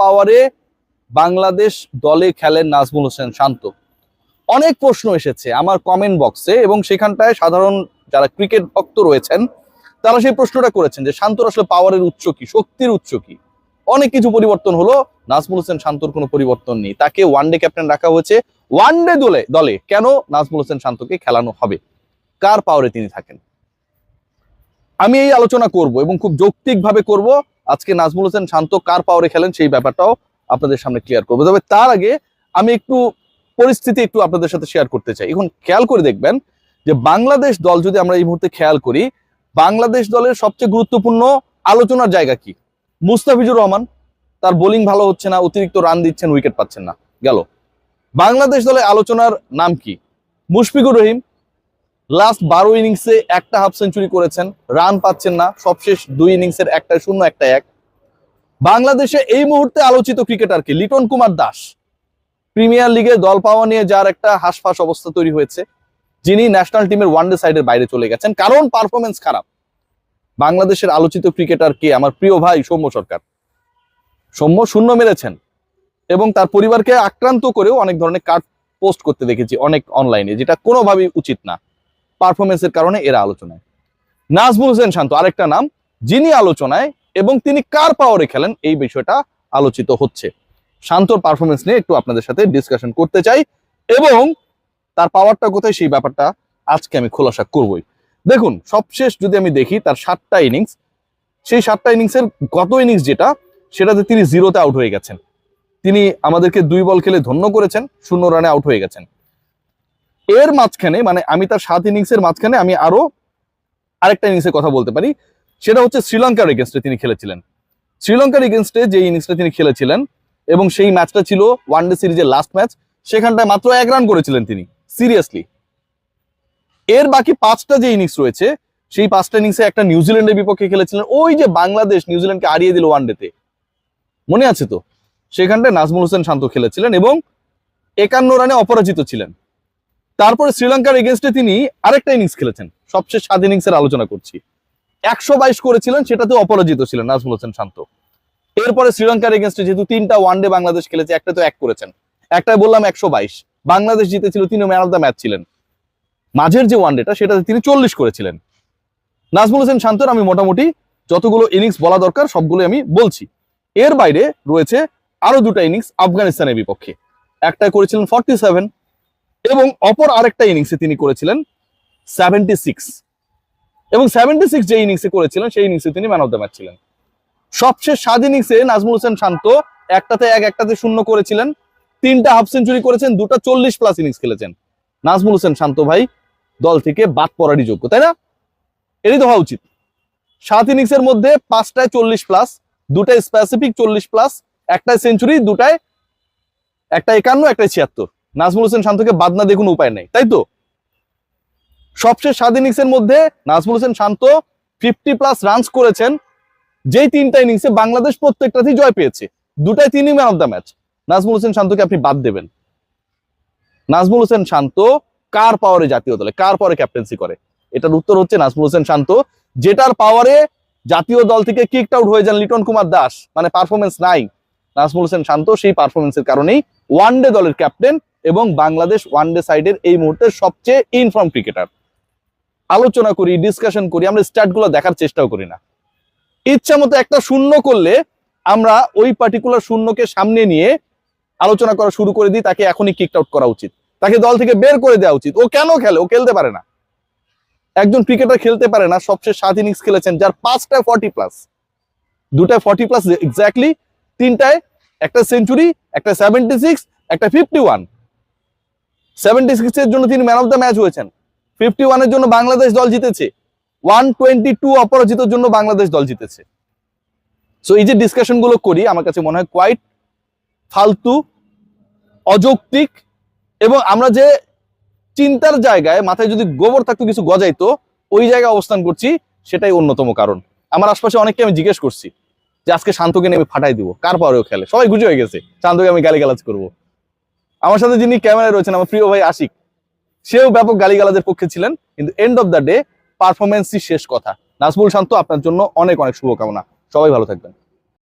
পাওয়ারে বাংলাদেশ দলে খেলেন নাজমুল হোসেন শান্ত। অনেক প্রশ্ন এসেছে আমার কমেন্ট বক্সে এবং সেখানটায় সাধারণ যারা ক্রিকেট ভক্ত রয়েছেন, তারা সেই প্রশ্নটা করেছেন যে শান্তর আসলে পাওয়ারের উৎস কি, শক্তির উৎস কি? অনেক কিছু পরিবর্তন হলো, নাজমুল হোসেন শান্তর কোনো পরিবর্তন নেই। তাকে ওয়ানডে ক্যাপ্টেন রাখা হয়েছে ওয়ানডে দলে দলে কেন নাজমুল হোসেন শান্তকে খেলানো হবে? কার পাওয়ারে তিনি থাকেন? আমি এই আলোচনা করব এবং খুব যৌক্তিকভাবে করব আজকে নাজমুল হোসেন শান্ত কার পাওয়ারে খেলেন সেই ব্যাপারটাও আপনাদের সামনে ক্লিয়ার করব। তবে তার আগে আমি একটু পরিস্থিতি একটু আপনাদের সাথে শেয়ার করতে চাই। এখন খেয়াল করে দেখবেন যে বাংলাদেশ দল যদি আমরা এই মুহূর্তে খেয়াল করি, বাংলাদেশ দলের সবচেয়ে গুরুত্বপূর্ণ আলোচনার জায়গা কি? মুস্তাফিজুর রহমান, তার বোলিং ভালো হচ্ছে না, অতিরিক্ত রান দিচ্ছেন উইকেট পাচ্ছেন না, গেল। বাংলাদেশ দলের আলোচনার নাম কি? মুশফিকুর রহিম লাস্ট বারো ইনিংসে একটা হাফ সেঞ্চুরি করেছেন রান পাচ্ছেন না, সবশেষ দুই ইনিংসের একটা শূন্য, একটা এক। বাংলাদেশে এই মুহূর্তে আলোচিত ক্রিকেটার কি? লিটন কুমার দাস। প্রিমিয়ার লিগে দল পাওয়া নিয়ে যার একটা হাসফাস অবস্থা তৈরি হয়েছে, যিনি ন্যাশনাল টিমের ওয়ানডে সাইডের বাইরে চলে গেছেন। কারণ পারফরমেন্স খারাপ। বাংলাদেশের আলোচিত ক্রিকেটার কে? আমার প্রিয় ভাই সৌম্য সরকার। সৌম্য শূন্য মেরেছেন এবং তার পরিবারকে আক্রান্ত করেও অনেক ধরনের কার্ড পোস্ট করতে দেখেছি, অনেক অনলাইনে যেটা কোনোভাবেই উচিত না। পারফরমেন্সের কারণে এরা আলোচনায়। নাজমুল হোসেন শান্ত, আরেকটা নাম, যিনি আলোচনায় এবং তিনি কার পাওয়ারে খেলেন এই বিষয়টা আলোচিত হচ্ছে। শান্তর পারফরমেন্স নিয়ে একটু আপনাদের সাথে ডিসকাশন করতে চাই এবং তার পাওয়ারটা কোথায় সেই ব্যাপারটা আজকে আমি খোলাসা করবই। দেখুন, সবশেষ যদি আমি দেখি, তার সাতটা ইনিংস সেই সাতটা ইনিংসের গত ইনিংস যেটা, সেটাতে তিনি জিরোতে আউট হয়ে গেছেন। তিনি আমাদেরকে দুই বল খেলে ধন্য করেছেন, শূন্য রানে আউট হয়ে গেছেন। এর মাঝখানে মানে আমি তার সাত ইনিংসের মাঝখানে আমি আরও আরেকটা ইনিংসের কথা বলতে পারি। সেটা হচ্ছে শ্রীলঙ্কার এগেনস্টে তিনি খেলেছিলেন। শ্রীলঙ্কার এগেনস্টে যে ইনিংসটা তিনি খেলেছিলেন এবং সেই ম্যাচটা ছিল ওয়ানডে সিরিজের লাস্ট ম্যাচ সেখানটায় মাত্র এক রান করেছিলেন তিনি সিরিয়াসলি এর বাকি পাঁচটা যে ইনিংস রয়েছে, সেই পাঁচটা ইনিংসে একটা নিউজিল্যান্ডের বিপক্ষে খেলেছিলেন। ওই যে বাংলাদেশ নিউজিল্যান্ডকে হারিয়ে দিল ওয়ানডেতে মনে আছে তো? সেখানটায় নাজমুল হোসেন শান্ত খেলেছিলেন এবং একান্ন রানে অপরাজিত ছিলেন। তারপরে শ্রীলঙ্কার এগেনস্টে তিনি আরেকটা ইনিংস খেলেছেন। সবচেয়ে সাত ইনিংসের আলোচনা করছি। একশো বাইশ করেছিলেন সেটাতে অপরাজিত ছিলেন নাজমুল হোসেন শান্ত। এরপরে শ্রীলঙ্কার এগেনস্টে যেহেতু তিনটা ওয়ানডে বাংলাদেশ খেলেছে, একটা তো এক করেছেন। একটাই বললাম একশো বাইশ। বাংলাদেশ জিতেছিল তিনি ম্যান অফ দ্য ম্যাচ ছিলেন। মাঝের যে ওয়ানডেটা সেটাতে তিনি চল্লিশ করেছিলেন। নাজমুল হোসেন শান্তর আমি মোটামুটি যতগুলো ইনিংস বলা দরকার সবগুলো আমি বলছি। এর বাইরে রয়েছে আরও দুটা ইনিংস আফগানিস্তানের বিপক্ষে। একটা করেছিলেন ফর্টি সেভেন এবং অপর আরেকটা ইনিংসে তিনি করেছিলেন সেভেন্টি সিক্স এবং সেভেন্টি সিক্স যে ইনিংসে করেছিলেন, সেই ইনিংসে তিনি ম্যান অফ দ্য ম্যাচ ছিলেন। সবশেষ সাত ইনিংসে নাজমুল হোসেন শান্ত একটাতে এক, একটাতে শূন্য করেছিলেন। তিনটা হাফ সেঞ্চুরি করেছেন, দুটো চল্লিশ প্লাস ইনিংস খেলেছেন। নাজমুল হোসেন শান্ত ভাই দল থেকে বাদ পড়ারই যোগ্য, তাই না? এরই তো হওয়া উচিত। সাত ইনিংসের মধ্যে পাঁচটায় চল্লিশ প্লাস দুটায় স্পেসিফিক চল্লিশ প্লাস একটায় সেঞ্চুরি দুটায় একটা একান্ন একটাই ছিয়াত্তর। নাজমুল হোসেন শান্তকে বাদ না দেখুন উপায় নেই, তাই তো? সবশেষ সাত ইনিংসের মধ্যে Najmul Hossain Shanto fifty plus runs করেছেন, যেই তিনটা ইনিংসে বাংলাদেশ প্রত্যেকটাতেই জয় পেয়েছে, দুটাই তিনি man of the match Najmul Hossain শান্তকে আপনি বাদ দেবেন। নাজমুল হোসেন শান্ত কার পাওয়ারে জাতীয় দলে, কার পাওয়ারে ক্যাপ্টেন্সি করে? এটার উত্তর হচ্ছে নাজমুল হোসেন শান্ত, যেটার পাওয়ারে জাতীয় দল থেকে কিকড আউট হয়ে যান লিটন কুমার দাস মানে পারফরমেন্স নাই। নাজমুল হোসেন শান্ত সেই পারফরমেন্সের কারণেই ওয়ান ডে দলের ক্যাপ্টেন এবং বাংলাদেশ ওয়ানডে সাইডের এই মুহূর্তে সবচেয়ে ইনফর্ম ক্রিকেটার আলোচনা করি ডিসকাশন করি, আমরা স্ট্যাটগুলো দেখার চেষ্টাও করি না। ইচ্ছা মতো একটা শূন্য করলে আমরা ওই পার্টিকুলার শূন্যকে সামনে নিয়ে আলোচনা করা শুরু করে দিই, তাকে এখনই কিক আউট করা উচিত। তাকে দল থেকে বের করে দেওয়া উচিত। ও কেন খেলে? ও খেলতে পারে না। একজন ক্রিকেটার খেলতে পারে না সবচেয়ে সাত ইনিংস খেলেছেন, যার পাঁচটা ফর্টি প্লাস দুটায় ফর্টি প্লাস এক্স্যাক্টলি তিনটায়, একটা সেঞ্চুরি একটা সেভেন্টি সিক্স একটা ফিফটি ওয়ান সেভেন্টি সিক্স এর জন্য তিনি ম্যান অফ দ্য ম্যাচ হয়েছেন। ফিফটি ওয়ানের জন্য বাংলাদেশ দল জিতেছে। ওয়ান টোয়েন্টি টু অপরাজিতর জন্য বাংলাদেশ দল জিতেছে। সো এই যে ডিসকাশনগুলো করি, আমার কাছে মনে হয় কোয়াইট ফালতু, অযৌক্তিক, এবং আমরা যে চিন্তার জায়গায় মাথায় যদি গোবর থাকতো, কিছু গজাইতো, ওই জায়গায় অবস্থান করছি, সেটাই অন্যতম কারণ। আমার আশপাশে অনেককে আমি জিজ্ঞেস করছি যে, আজকে শান্তকে নেমে ফাটাই দিব, কার পাওয়ারেও খেলে? সবাই গুজে হয়ে গেছে, শান্তকে আমি গালিগালাজ করব। আমার সাথে যিনি ক্যামেরায় রয়েছেন আমার প্রিয় ভাই আশিক, সেও ব্যাপক গালিগালাজের পক্ষে ছিলেন, কিন্তু এন্ড অফ দ্য ডে পারফরমেন্সই শেষ কথা। নাজমুল শান্ত, আপনার জন্য অনেক অনেক শুভকামনা। সবাই ভালো থাকবেন।